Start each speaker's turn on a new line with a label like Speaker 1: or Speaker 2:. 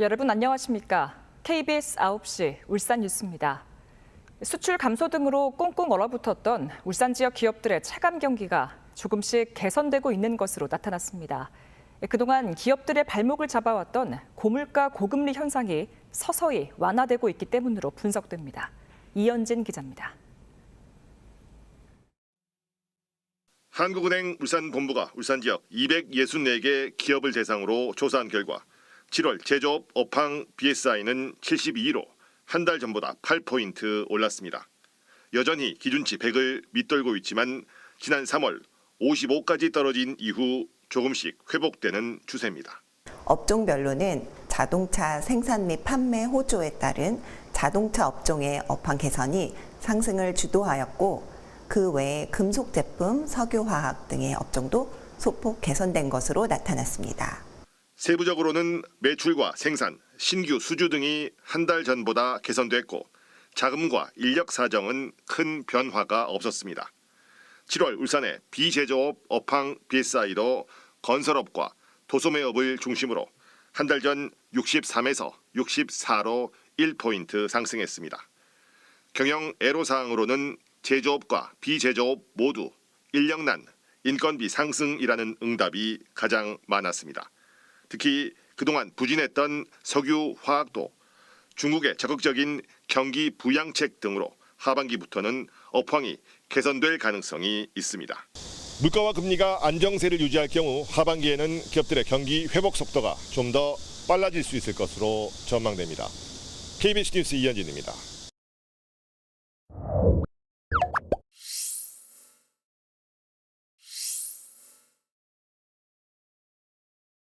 Speaker 1: 여러분 안녕하십니까? KBS 9시 울산 뉴스입니다. 수출 감소 등으로 꽁꽁 얼어붙었던 울산 지역 기업들의 차감 경기가 조금씩 개선되고 있는 것으로 나타났습니다. 그동안 기업들의 발목을 잡아왔던 고물가 고금리 현상이 서서히 완화되고 있기 때문으로 분석됩니다. 이현진 기자입니다.
Speaker 2: 한국은행 울산 본부가 울산 지역 264개 기업을 대상으로 조사한 결과 7월 제조업 업황 BSI는 72로 한 달 전보다 8포인트 올랐습니다. 여전히 기준치 100을 밑돌고 있지만 지난 3월 55까지 떨어진 이후 조금씩 회복되는 추세입니다.
Speaker 3: 업종별로는 자동차 생산 및 판매 호조에 따른 자동차 업종의 업황 개선이 상승을 주도하였고 그 외에 금속 제품, 석유화학 등의 업종도 소폭 개선된 것으로 나타났습니다.
Speaker 2: 세부적으로는 매출과 생산, 신규 수주 등이 한 달 전보다 개선됐고 자금과 인력 사정은 큰 변화가 없었습니다. 7월 울산의 비제조업 업황 BSI도 건설업과 도소매업을 중심으로 한 달 전 63에서 64로 1포인트 상승했습니다. 경영 애로사항으로는 제조업과 비제조업 모두 인력난, 인건비 상승이라는 응답이 가장 많았습니다. 특히 그동안 부진했던 석유 화학도 중국의 적극적인 경기 부양책 등으로 하반기부터는 업황이 개선될 가능성이 있습니다. 물가와 금리가 안정세를 유지할 경우 하반기에는 기업들의 경기 회복 속도가 좀 더 빨라질 수 있을 것으로 전망됩니다. KBS 뉴스 이현진입니다.